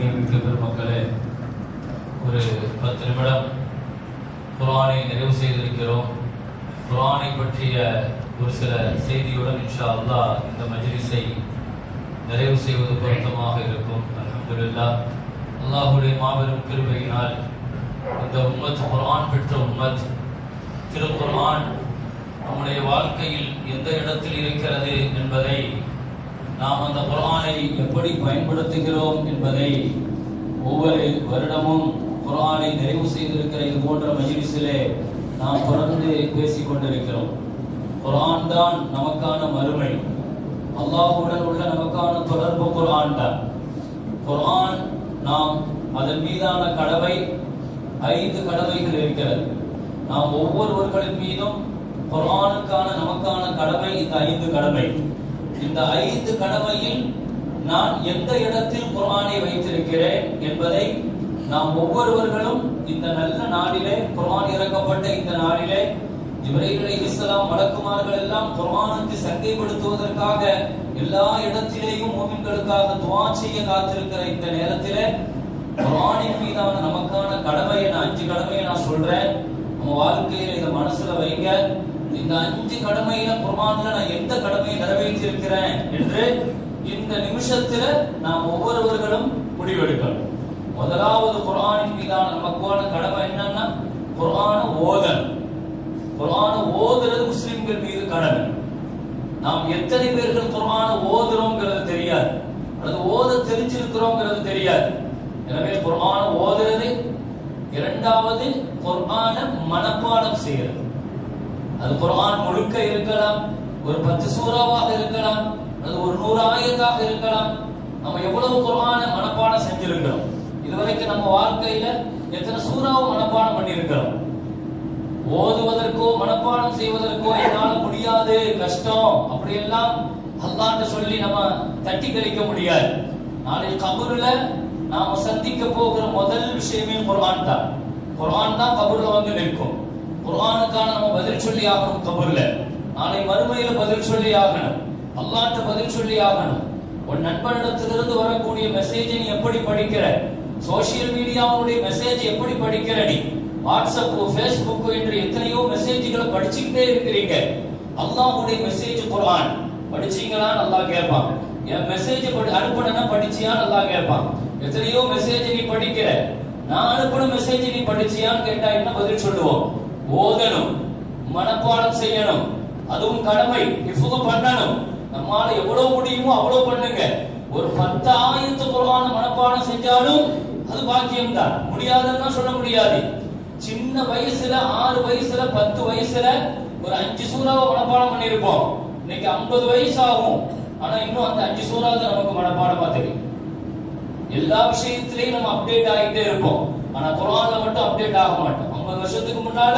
கண்ணியமிக்க பெருமக்களே ஒரு பத்து நிமிடம் குரானை நிறைவு செய்திருக்கிறோம். குரானை பற்றிய ஒரு சில செய்தியுடன் இன்ஷா அல்லா இந்த மஜ்லிஸை நிறைவு செய்வது பொருத்தமாக இருக்கும். அலமதுல்லா அல்லாஹுடைய மாபெரும் கிருபையினால் இந்த உம்மத் குரான் பெற்ற உம்மத் திருக்குர்ஆன் நம்முடைய வாழ்க்கையில் எந்த இடத்தில் இருக்கிறது என்பதை நாம் அந்த குரானை எப்படி பயன்படுத்துகிறோம் என்பதை ஒவ்வொரு வருடமும் குரானை நிறைவு செய்திருக்கிற இது போன்ற மஜிலிசிலே நாம் தொடர்ந்து பேசிக் கொண்டிருக்கிறோம். குரான் தான் நமக்கான மறுமை. அல்லாஹுடன் உள்ள நமக்கான தொடர்பு குரான் தான். குரான் நாம் அதன் மீதான கடவை ஐந்து கடமைகள் இருக்கிறது. நாம் ஒவ்வொருவர்களின் மீதும் குரானுக்கான நமக்கான கடமை இந்த ஐந்து கடமை. இந்த ஐந்து கடமையில் நான் எந்த இடத்தில் குர்ஆனை வைத்திருக்கிறேன் என்பதை நாம் ஒவ்வொருவர்களும் இந்த நல்ல நாளிலே குர்ஆன் இறக்கப்பட்ட இந்த நாளிலே இவரைகளை இஸ்லாம் வழக்குமார்கள் எல்லாம் குர்ஆனுக்கு சங்கைப்படுத்துவதற்காக எல்லா இடத்திலேயும் மோமின்களுக்காக துவா செய்ய காத்திருக்கிற இந்த நேரத்திலே குர்ஆனின் மீதான நமக்கான கடமையை நான் அஞ்சு கடமையை நான் சொல்றேன். நம்ம வாழ்க்கையில இதை மனசுல வைங்க. இந்த அஞ்சு கடமையில குர்பான்ல நான் எந்த கடமையை நிறைவேற்றி இருக்கிறேன் என்று இந்த நிமிஷத்துல நாம் ஒவ்வொருவர்களும் முடிவெடுக்கணும். முதலாவது குரானின் மீதான நமக்கான கடமை என்னன்னா குரான ஓதல். குரான ஓதுறது முஸ்லிம்கள் மீது கடமை நாம் எத்தனை பேர்கள் குரான ஓதுறோங்கிறது தெரியாது. அல்லது ஓத தெரிஞ்சிருக்கிறோங்கிறது தெரியாது. எனவே குரான ஓதுறது இரண்டாவது குர்ஆன மனப்பாடம் செய்யறது. அது குரான் முழுக்க இருக்கலாம் ஒரு பத்து சூறாவாக இருக்கலாம் அது ஒரு நூறு ஆயிரத்தாக இருக்கலாம். நம்ம எவ்வளவு குரான மனப்பாடம் செஞ்சிருக்கிறோம்? இதுவரைக்கும் நம்ம வாழ்க்கையில எத்தனை சூறாவும் மனப்பாடம் பண்ணியிருக்கிறோம்? ஓதுவதற்கோ மனப்பாடம் செய்வதற்கோ என்னால முடியாது கஷ்டம். அப்படியெல்லாம் அல்லாஹ்ட்ட சொல்லி நம்ம தட்டி கழிக்க முடியாது. நாளை கபூர்ல நாம சந்திக்க போகிற முதல் விஷயமே குரான் தான். குரான் தான் கபூர்ல வந்து நிற்கும். குரானுக்கான நம்ம பதில் சொல்லி ஆகணும் கபூர்ல. நாளை மறுமையில பதில் சொல்லி ஆகணும். அல்லாட்ட பதில் சொல்லி ஆகணும். உன் நண்பனிடத்திலிருந்து வரக்கூடிய மெசேஜை நீ எப்படி படிக்கிற? சோசியல் மீடியாவுடைய மெசேஜ் எப்படி படிக்கிற நீ? வாட்ஸ்அப் ஃபேஸ்புக் என்று எத்தனையோ மெசேஜ்களை படிச்சுக்கிட்டே இருக்கிறீங்க. அல்லாஹ்வுடைய மெசேஜ் குர்ஆன். படிச்சீங்களா நல்லா கேட்பான். என் மெசேஜ் படி அனுப்புனா படிச்சியா நல்லா கேட்பான். எத்தனையோ மெசேஜ் நீ படிக்கிற? நான் அனுப்பின மெசேஜ் நீ படிச்சியான்னு கேட்டா என்ன பதில் சொல்லுவோம்? ஓதணும் மனப்பாடம் செய்யணும். அதுவும் கடமை இஃபுக பண்ணணும். நம்மால எவ்வளவு முடியுமோ அவ்வளவு பண்ணுங்க. ஒரு பத்து ஆயிரத்து குரான மனப்பாடம் செஞ்சாலும் அது பாக்கியம் தான் முடியாதுன்னு சொல்ல முடியாது. சின்ன வயசுல ஆறு வயசுல பத்து வயசுல ஒரு அஞ்சு சூறாவை மனப்பாடம் பண்ணியிருப்போம். இன்னைக்கு ஐம்பது வயசு ஆகும் ஆனா இன்னும் அந்த அஞ்சு சூறா தான் நமக்கு மனப்பாடமா தெரியும் எல்லா விஷயத்திலையும் நம்ம அப்டேட் ஆகிட்டே இருப்போம். ஆனா குரான்ல மட்டும் அப்டேட் ஆக மாட்டோம். ஐம்பது வருஷத்துக்கு முன்னால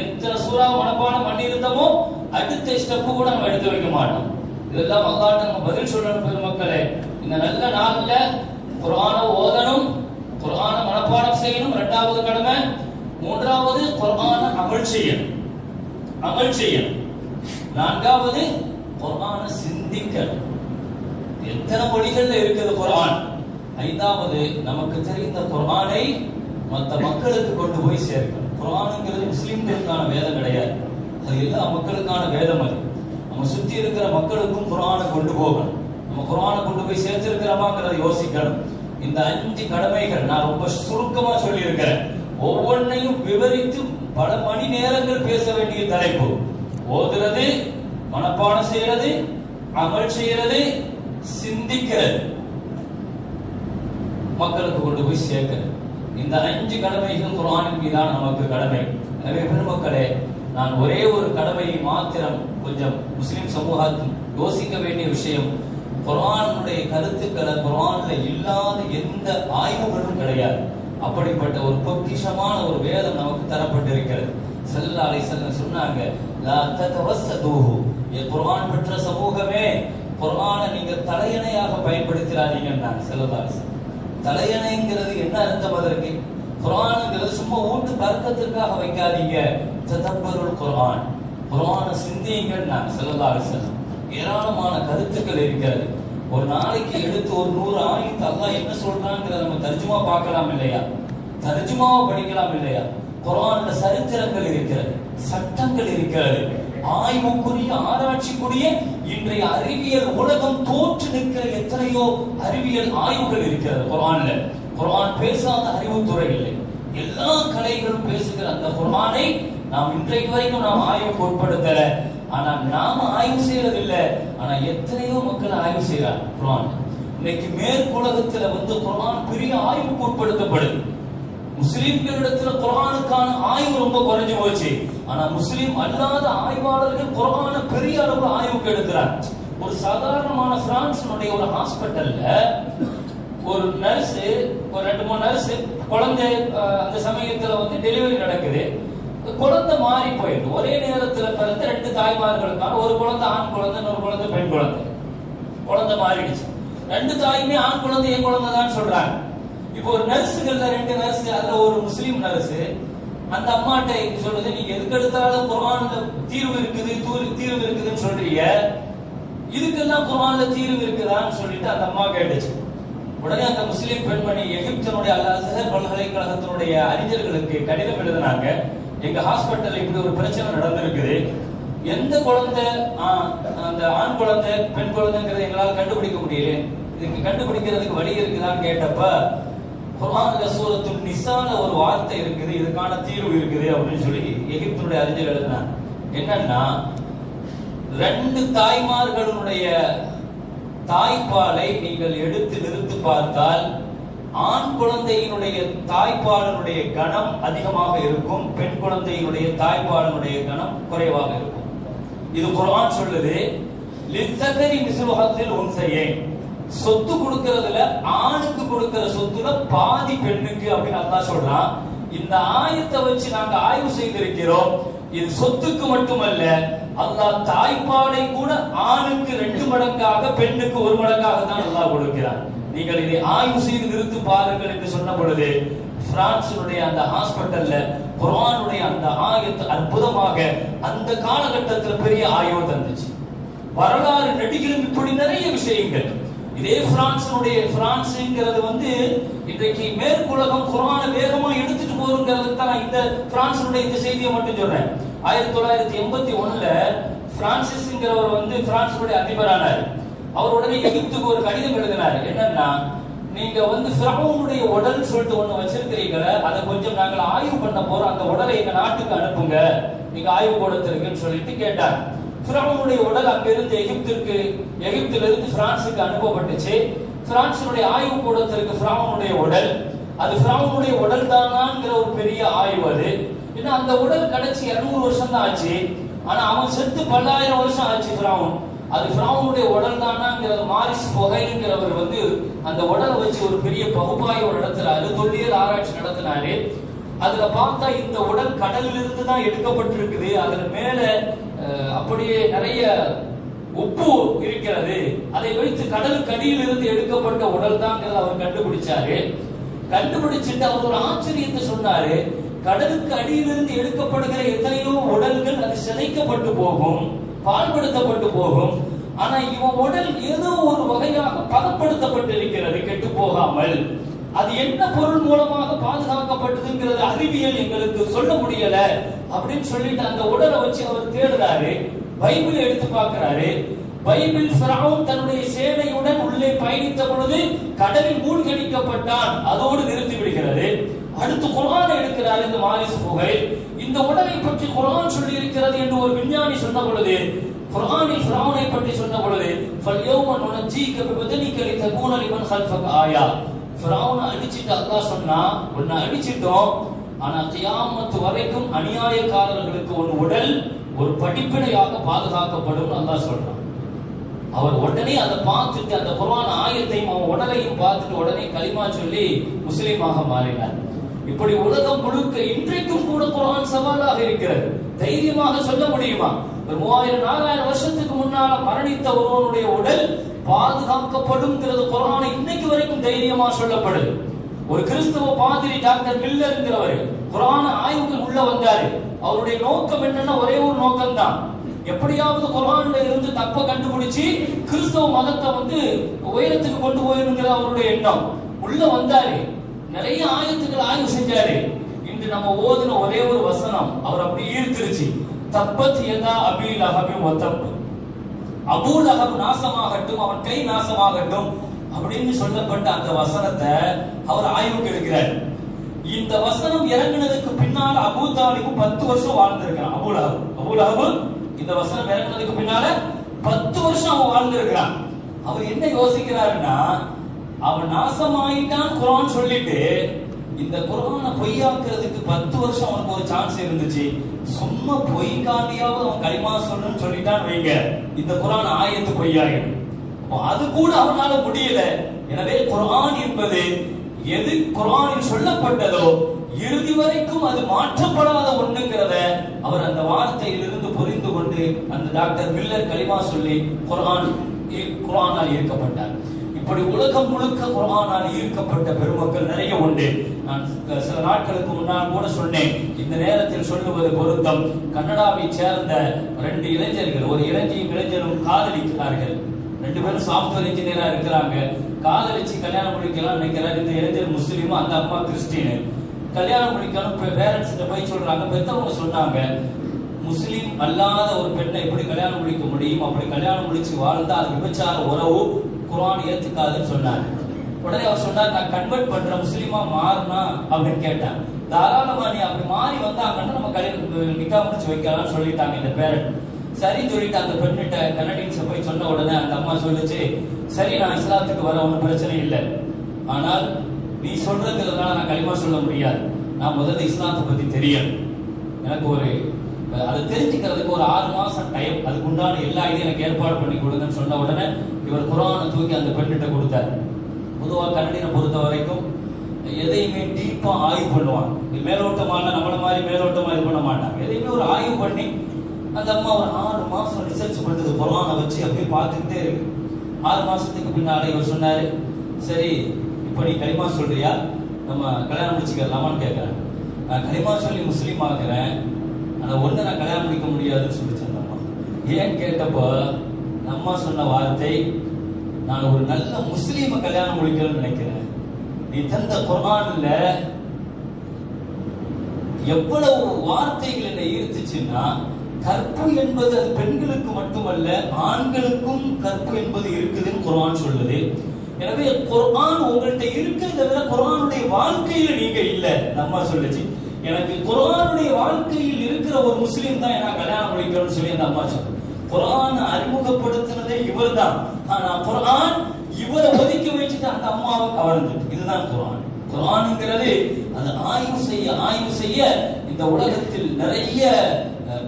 எத்தனை சூறா மனப்பாடம் பண்ணியிருந்தோமோ அடுத்த ஸ்டெப் கூட நம்ம எடுத்து வைக்க மாட்டோம். இதெல்லாம் அல்லாட்ட நம்ம பதில் சொல்லணும் பெருமக்களே இந்த நல்ல நாள்ல குரான ஓதணும் குரான மனப்பாடம் செய்யணும் இரண்டாவது கடமை. மூன்றாவது குரான அமல் செய்யணும். அமல் செய்யணும். நான்காவது குரான சிந்திக்கணும். எத்தனை மொழிகள்ல இருக்குது குரான் ஐந்தாவது நமக்கு தெரிந்த குரானை மற்ற மக்களுக்கு கொண்டு போய் சேர்க்கணும். குரானுங்கிறது முஸ்லீம்களுக்கான வேதம் கிடையாது. அது எல்லா மக்களுக்கான வேதம் அது. நம்ம சுத்தி இருக்கிற மக்களுக்கும் குரானை கொண்டு போகணும். நம்ம குரானை கொண்டு போய் சேர்த்திருக்கிறோமாங்கிறத யோசிக்கணும். இந்த அஞ்சு கடமைகள் நான் ரொம்ப சுருக்கமா சொல்லியிருக்கிறேன். ஒவ்வொன்றையும் விவரித்து பல மணி நேரங்கள் பேச வேண்டிய தலைப்பு. ஓதுறது மனப்பாடம் செய்யறது அமல் செய்யறது சிந்திக்கிறது. மக்களுக்கு கொண்டு போய் சேர்க்கிறது. இந்த அஞ்சு கடமைகள் குரானின் மீதான நமக்கு கடமை. எனவே பெருமக்களே நான் ஒரே ஒரு கடமையை மாத்திரம் கொஞ்சம் முஸ்லிம் சமூகத்தில் யோசிக்க வேண்டிய விஷயம் குரானுடைய கருத்துக்களை குரான்ல இல்லாத எந்த ஆய்வுகளும் கிடையாது. அப்படிப்பட்ட ஒரு பொக்கிஷமான ஒரு வேதம் நமக்கு தரப்பட்டிருக்கிறது. ஸல்லல்லாஹு அலைஹி சொன்னாங்க லா குர்ஆன் பெற்ற சமூகமே குர்ஆனை நீங்க தலையணையாக பயன்படுத்திடாதீங்கன்னாங்க ஸல்லல்லாஹு அலைஹி தலையணைங்கிறது என்ன அர்த்தம் அதற்கு? குர்ஆனுங்கிறது சும்மா ஊட்டு பறக்கத்திற்காக வைக்காதீங்க. ததப்பருள் குரான் குரான சிந்தியுங்கள் நான் ஸல்லல்லாஹு அலைஹி ஏராளமான கருத்துக்கள் இருக்கிறது. ஒரு நாளைக்கு எடுத்து ஒரு நூறு ஆயத்து அல்லா என்ன சொல்றாங்கிறத நம்ம தர்ஜுமா பார்க்கலாம் இல்லையா? தர்ஜுமாவை படிக்கலாம் இல்லையா? குரான்ல சரித்திரங்கள் இருக்கிறது சட்டங்கள் இருக்கிறது. ஆய்வுக்குரிய ஆராய்ச்சிக்குரிய இன்றைய அறிவியல் உலகம் தோற்று நிற்கிற எத்தனையோ அறிவியல் ஆய்வுகள் இருக்கிறது குரான்ல குரான் பேசாத அறிவுத்துறை இல்லை. எல்லா கலைகளும் பேசுகிற அந்த குரானை நாம் இன்றைக்கு வரைக்கும் நாம் ஆய்வுக்கு உட்படுத்தல ஆனா நாம ஆய்வு செய்யறதில்லை. ஆனா எத்தனையோ மக்கள் ஆய்வு செய்யறாங்க குரான் இன்னைக்கு மேற்குலகத்துல வந்து குரான் பெரிய ஆய்வுக்கு உட்படுத்தப்படுது. முஸ்லிம்களிடத்துல குரானுக்கான ஆய்வு ரொம்ப குறைஞ்சு போச்சு. ஆனா முஸ்லிம் அல்லாத ஆய்வாளர்கள் குரான பெரிய அளவு ஆய்வுக்கு எடுக்கிறார் ஒரு சாதாரணமான பிரான்சினுடைய ஒரு ஹாஸ்பிட்டல்ல ஒரு நர்ஸ் ஒரு ரெண்டு மூணு நர்ஸ் குழந்தை அந்த சமயத்துல வந்து டெலிவரி நடக்குது. குழந்தை மாறி போயிடுது. ஒரே நேரத்துல பிறந்த ரெண்டு தாய்மார்களுக்கான ஒரு குழந்தை ஆண் குழந்தை இன்னொரு குழந்தை பெண் குழந்தை. குழந்தை மாறிடுச்சு. ரெண்டு தாயுமே ஆண் குழந்தை என் குழந்தை தான் சொல்றாங்க. இப்போ ஒரு நர்ஸுகள்ல ரெண்டு நர்ஸ் அதுல ஒரு முஸ்லீம் நர்ஸ் அந்த அம்மாட்ட சொல்றது நீங்க எதுக்கு எடுத்தாலும் குரான்ல தீர்வு இருக்குது தூர்- தீர்வு இருக்குதுன்னு சொல்றீங்க. இதுக்கெல்லாம் குரான்ல தீர்வு இருக்குதான்னு சொல்லிட்டு அந்த அம்மா கேட்டுச்சு. உடனே அந்த முஸ்லீம் பெண்மணி எகிப்தனுடைய அல் அஸ்ஹர் பல்கலைக்கழகத்தினுடைய அறிஞர்களுக்கு கடிதம் எழுதினாங்க. எங்க ஹாஸ்பிட்டல்ல இப்படி ஒரு பிரச்சனை நடந்திருக்குது. எந்த குழந்தை அந்த ஆண் குழந்தை பெண் குழந்தைங்கிறது எங்களால் கண்டுபிடிக்க முடியல. இதுக்கு கண்டுபிடிக்கிறதுக்கு வழி இருக்குதான்னு கேட்டப்ப குரான்ல சூரத்து நிசால ஒரு வார்த்தை இருக்குது இதுக்கான தீர்வு இருக்குது அப்படின்னு சொல்லி எகிப்துடைய அறிஞர் எழுதினார் என்னன்னா ரெண்டு தாய்மார்களுடைய தாய்ப்பாலை நீங்கள் எடுத்து நிறுத்து பார்த்தால் ஆண் குழந்தையினுடைய தாய்ப்பாலனுடைய கணம் அதிகமாக இருக்கும் பெண் குழந்தையினுடைய தாய்ப்பாலனுடைய கணம் குறைவாக இருக்கும். இது குரான் சொல்லுது லித்தகரி உன் செய்யேன் சொத்து கொடுக்கறதுல ஆணுக்கு கொடுக்கிற சொத்துல பாதி பெண்ணுக்கு அப்படின்னு அதான் சொல்றான். இந்த ஆயத்தை வச்சு நாங்க ஆய்வு செய்திருக்கிறோம். இது சொத்துக்கு மட்டுமல்ல அல்லாஹ் தாய்ப்பாலை கூட ஆணுக்கு ரெண்டு மடங்காக பெண்ணுக்கு ஒரு மடங்காக தான் அல்லாஹ் கொடுக்கிறான். நீங்கள் இதை ஆய்வு செய்து நிறுத்து பாருங்கள் என்று சொன்ன பொழுது பிரான்சினுடைய அந்த ஹாஸ்பிட்டல்ல குரானுடைய அந்த ஆயத்து அற்புதமாக அந்த காலகட்டத்தில் பெரிய ஆய்வு தந்துச்சு. வரலாறு நடிகளும் இப்படி நிறைய விஷயங்கள். இதே பிரான்சினுடைய பிரான்ஸுங்கிறது வந்து இன்றைக்கு மேற்குலகம் குரான வேகமா எடுத்துட்டு போறங்கிறதுக்கு தான் நான் இந்த பிரான்சினுடைய இந்த செய்தியை மட்டும் சொல்றேன். ஆயிரத்தி தொள்ளாயிரத்தி எண்பத்தி ஒண்ணுல பிரான்சிஸ்ங்கிறவர் வந்து பிரான்சினுடைய அதிபரானார். அவர் உடனே எகிப்துக்கு ஒரு கடிதம் எழுதினார். என்னன்னா நீங்க வந்து சிரமனுடைய உடல் சொல்லிட்டு ஒண்ணு வச்சிருக்கிறீங்களே அதை கொஞ்சம் நாங்கள் ஆய்வு பண்ண போறோம். அந்த உடலை எங்க நாட்டுக்கு அனுப்புங்க. நீங்க ஆய்வு கூடத்திற்குன்னு சொல்லிட்டு கேட்டார். ஃபிரௌனுடைய உடல் அங்கிருந்து எகிப்திற்கு எகிப்திலிருந்து இருந்து பிரான்சுக்கு அனுப்பப்பட்டுச்சு. பிரான்சினுடைய ஆய்வு கூடத்திற்கு பிராமனுடைய உடல். அது பிராமனுடைய உடல் தானாங்கிற ஒரு பெரிய ஆய்வு அது. ஏன்னா அந்த உடல் கிடைச்சி 200 வருஷம் தான் ஆச்சு. ஆனா அவன் செத்து பல்லாயிரம் வருஷம் ஆச்சு ஃபிரௌன். அது பிராமனுடைய உடல் தானாங்கிறது மாரிஸ் பொகைங்கிறவர் வந்து அந்த உடலை வச்சு ஒரு பெரிய பகுப்பாய்வு நடத்துறாரு தொல்லியல் ஆராய்ச்சி நடத்தினாரு. அதுல பார்த்தா இந்த உடல் கடலிலிருந்து தான் எடுக்கப்பட்டிருக்குது. அதுல மேல அப்படியே நிறைய உப்பு இருக்கிறது. அதை வைத்து கடலுக்கு அடியில் இருந்து எடுக்கப்பட்ட உடல் தான் அவர் கண்டுபிடிச்சாரு. கண்டுபிடிச்சிட்டு அவர் ஒரு ஆச்சரியத்தை சொன்னாரு. கடலுக்கு அடியிலிருந்து எடுக்கப்படுகிற எத்தனையோ உடல்கள் அது சிதைக்கப்பட்டு போகும் பால்படுத்தப்பட்டு போகும். ஆனா இவன் உடல் ஏதோ ஒரு வகையாக பதப்படுத்தப்பட்டு இருக்கிறது கெட்டு போகாமல். அது என்ன பொருள் மூலமாக பாதுகாக்கப்பட்டதுங்கிறது அறிவியல் எங்களுக்கு சொல்ல முடியல. அப்படின்னு சொல்லிட்டு அந்த உடலை வச்சு அவர் தேடுறாரு. பைபிள் எடுத்து பார்க்கிறாரு. பைபிள் ஃபிரௌன் தன்னுடைய சேனையுடன் உள்ளே பயணித்த பொழுது கடலில் மூழ்கடிக்கப்பட்டான். அதோடு நிறுத்தி விடுகிறது. அடுத்து குரான் எடுக்கிறார் இந்த மாரிஸ் புகை இந்த உடலை பற்றி குரான் சொல்லி இருக்கிறது என்று ஒரு விஞ்ஞானி சொன்ன பொழுது குரானில் ஃபிரௌனை பற்றி சொன்ன பொழுது ஃபல்யௌம நுனஜ்ஜீக பிபதனிக தகுணலிமன் ஹல்ஃபக் ஆயா. ஃபிரௌனை அடிச்சிட்டு அல்லாஹ் சொன்னா உன்னை அடிச்சிட்டோம் ஆனா கியாமத்து வரைக்கும் அநியாயக்காரர்களுக்கு ஒரு உடல் ஒரு படிப்பினையாக பாதுகாக்கப்படும் அல்லாஹ் சொல்றான். அவர் உடனே அதை பார்த்துட்டு அந்த குர்ஆன் ஆயத்தையும் அவன் உடலையும் பார்த்துட்டு உடனே களிமா சொல்லி முஸ்லீமாக மாறினார். இப்படி உலகம் முழுக்க இன்றைக்கும் கூட குரான் சவாலாக இருக்கிறது. தைரியமாக சொல்ல முடியுமா? ஒரு மூவாயிரம் நாலாயிரம் வருஷத்துக்கு முன்னால மரணித்த ஒருவனுடைய உடல் பாதுகாக்கப்படும் குர்ஆனை இன்னைக்கு வரைக்கும் தைரியமா சொல்லப்படுது. ஒரு கிறிஸ்தவ பாதிரி டாக்டர் மில்லர்ங்கிறவர் குரான ஆய்வுக்கு உள்ள வந்தாரு. அவருடைய நோக்கம் என்னன்னா ஒரே ஒரு நோக்கம் தான் எப்படியாவது குரான்ல இருந்து தப்ப கண்டுபிடிச்சு கிறிஸ்தவ மதத்தை வந்து உயரத்துக்கு கொண்டு போயிருங்கிற அவருடைய எண்ணம். உள்ள வந்தாரு. நிறைய ஆயத்துக்கள் ஆய்வு செஞ்சாரு. இன்று நம்ம ஓதுன ஒரே ஒரு வசனம் அவர் அப்படி ஈர்த்திருச்சு. தப்பத் எதா அபி லஹபி ஒத்தப்பு அபூலகம் நாசமாகட்டும் அவன் கை நாசமாகட்டும் அப்படின்னு சொல்லப்பட்ட அந்த வசனத்தை அவர் ஆய்வுக்கு எடுக்கிறார். இந்த வசனம் இறங்குனதுக்கு பின்னால அபூ தாலிபு பத்து வருஷம் வாழ்ந்திருக்கிறான். அபூ லஹப் இந்த வசனம் இறங்குனதுக்கு பின்னால பத்து வருஷம் அவன் வாழ்ந்திருக்கிறான். அவர் என்ன யோசிக்கிறாருன்னா அவன் நாசமாயிட்டான் குரான் சொல்லிட்டு இந்த குரானை பொய்யாக்குறதுக்கு பத்து வருஷம் அவனுக்கு ஒரு சான்ஸ் இருந்துச்சு. சும்மா பொய்க்காண்டியாவது அவன் களிமா சொல்லுன்னு சொல்லிட்டான் வைங்க. இந்த குரான் ஆயத்து பொய்யாயிடும். அது கூட அவனால முடியல. எனவே குரான் என்பது எது குரானில் சொல்லப்பட்டதோ இறுதி வரைக்கும் அது மாற்றப்படாத ஒண்ணுங்கிறத அவர் அந்த வார்த்தையிலிருந்து புரிந்து கொண்டு அந்த டாக்டர் மில்லர் களிமா சொல்லி குரான் குரானால் ஈர்க்கப்பட்டார் இப்படி உலகம் முழுக்க குரானால் ஈர்க்கப்பட்ட பெருமக்கள் நிறைய உண்டு. நான் சில நாட்களுக்கு முன்னால் கூட சொன்னேன் இந்த நேரத்தில் சொல்லுவது பொருத்தம். கன்னடாவை சேர்ந்த ரெண்டு இளைஞர்கள் ஒரு இளைஞரும் இளைஞரும் காதலிக்கிறார்கள். ரெண்டு பேரும் சாஃப்ட்வேர் இன்ஜினியரா இருக்கிறாங்க. காதலிச்சு கல்யாணம் முடிக்கலாம் நினைக்கிறார். இந்த இளைஞர் முஸ்லீமும் அந்த அம்மா கிறிஸ்டின். கல்யாணம் முடிக்கணும் பேரண்ட்ஸ் போய் சொல்றாங்க. பெத்தவங்க சொன்னாங்க முஸ்லீம் அல்லாத ஒரு பெண்ணை எப்படி கல்யாணம் முடிக்க முடியும்? அப்படி கல்யாணம் முடிச்சு வாழ்ந்தா அது விபச்சார உறவு குரான் ஏத்துக்காதுன்னு சொன்னார். உடனே அவர் சொன்னார் நான் கன்வெர்ட் பண்றேன் முஸ்லீமா மாறினா? அப்படின்னு கேட்டேன் தாராளமா நீ அப்படி மாறி வந்தாங்கன்னா நம்ம கல்யாணம் நிக்கா முடிச்சு வைக்கலாம்னு சொல்லிட்டாங்க இந்த பேரண்ட் சரி சொல்லிட்டு அந்த பெண்ணிட்ட கன்னடின்ஸ் போய் சொன்ன உடனே அந்த அம்மா சொல்லுச்சு சரி நான் இஸ்லாத்துக்கு வர ஒன்றும் பிரச்சனை இல்லை. ஆனால் நீ சொல்றதுனால நான் களிமா சொல்ல முடியாது. நான் முதல்ல இஸ்லாத்தை பத்தி தெரியும் எனக்கு ஒரு அதை தெரிஞ்சுக்கிறதுக்கு ஒரு ஆறு மாசம் டைம் அதுக்கு உண்டான எல்லா இதையும் எனக்கு ஏற்பாடு பண்ணி கொடுங்கன்னு சொன்ன உடனே இவர் குரானை தூக்கி அந்த பெண்ணிட்ட கொடுத்தார். பொதுவாக கன்னடினை பொறுத்த வரைக்கும் எதையுமே டீப்பா ஆய்வு பண்ணுவாங்க. மேலோட்டமான நம்மள மாதிரி மேலோட்டமா இது பண்ண மாட்டாங்க. எதையுமே ஒரு ஆய்வு பண்ணி அந்த அம்மா ஒரு ஆறு மாசம் ரிசர்ச் பண்ணுறது குரானை வச்சு அப்படியே பார்த்துக்கிட்டே இருக்கு. ஆறு மாசத்துக்கு பின்னால இவர் சொன்னாரு சரி இப்போ நீ களிமா சொல்றியா? நம்ம கல்யாணம் முடிச்சுக்கலாமான்னு கேட்கறேன் நான் களிமா சொல்லி முஸ்லீம் ஆகிறேன். அதை ஒன்று நான் கல்யாணம் முடிக்க முடியாதுன்னு சொல்லி சொன்னம்மா ஏன் கேட்டப்போ அம்மா சொன்ன வார்த்தை நான் ஒரு நல்ல முஸ்லீம கல்யாணம் முடிக்கணும்னு நினைக்கிறேன். நீ தந்த குரான்ல எவ்வளவு வார்த்தைகள் என்னை ஈர்த்துச்சுன்னா கற்பு என்பது அது பெண்களுக்கு மட்டுமல்ல ஆண்களுக்கும் கற்பு என்பது இருக்குதுன்னு குரான் சொல்லுது. எனவே குர்ஆன் உங்கள்கிட்ட இருக்கிறத விட குர்ஆனுடைய வாழ்க்கையில நீங்க இல்ல. நம்ம சொல்லுச்சு. எனக்கு குர்ஆனுடைய வாழ்க்கையில் இருக்கிற ஒரு முஸ்லீம் தான் என்ன கல்யாணம் முடிக்கணும்னு சொல்லி அந்த அம்மா சொல்லுது. குரான் அறிமுகப்படுத்தினதே இவர் தான் ஆனா குரான் இவரை ஒதுக்கி வச்சுட்டு அந்த அம்மாவை கவர்ந்து இதுதான் குரான். குரான்ங்கிறது அது ஆய்வு செய்ய ஆய்வு செய்ய இந்த உலகத்தில் நிறைய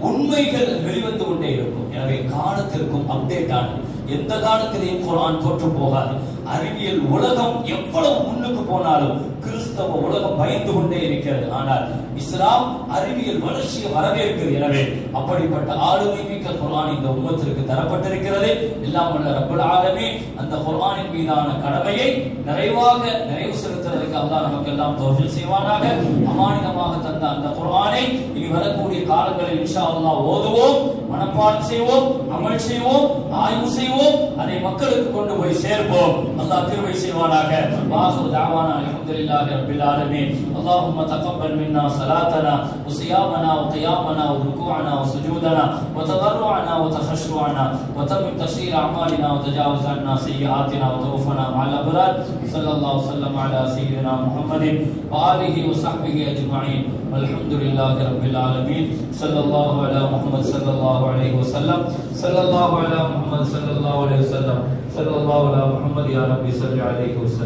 உண்மைகள் வெளிவந்து கொண்டே இருக்கும். எனவே காலத்திற்கும் அப்டேட் ஆனது. எந்த காலத்திலையும் குரான் தோற்று போகாது. அறிவியல் உலகம் எவ்வளவு முன்னுக்கு போனாலும் கிறிஸ்தவ உலகம் பயந்து கொண்டே இருக்கிறது. ஆனால் இஸ்லாம் அறிவியல் வளர்ச்சியை வரவேற்கிறது. எனவே அப்படிப்பட்ட ஆளுமை மிக்க குரான் இந்த உம்மத்திற்கு தரப்பட்டிருக்கிறது. எல்லாம் உள்ள ரப்பல் ஆலமே அந்த குரானின் மீதான கடமையை நிறைவாக நிறைவு செலுத்துவதற்கு அல்லாஹ் நமக்கு எல்லாம் தோல்வி செய்வானாக. அமானிதமாக தந்த அந்த குரானை இனி வரக்கூடிய காலங்களில் இன்ஷா அல்லாஹ் ஓதுவோம். மனப்பாடம் செய்வோம் அமல் செய்வோம் ஆய்வு செய்வோம் அதை மக்களுக்கு கொண்டு போய் சேர்ப்போம் அல்லாஹ் கிருபை செய்வானாக வாசு தாவானா அல்ஹம்துலில்லாஹி ரப்பில் ஆலமீன் اللهم تقبل منا صلاتنا وصيامنا وقيامنا وركوعنا وسجودنا وتضرعنا وتخشعنا وتمم تسير اعمالنا وتجاوز عنا سيئاتنا وتوفنا مع الابرار صلی اللہ علیہ وسلم علی سیدنا محمد آلہ و صحبہ اجمعین الحمدللہ رب العالمین صلی اللہ علی محمد صلی اللہ علیہ وسلم. صلی اللہ علی محمد صلی اللہ علیہ وسلم. صلی اللہ علی محمد یا ربی صلی اللہ علیہ وسلم.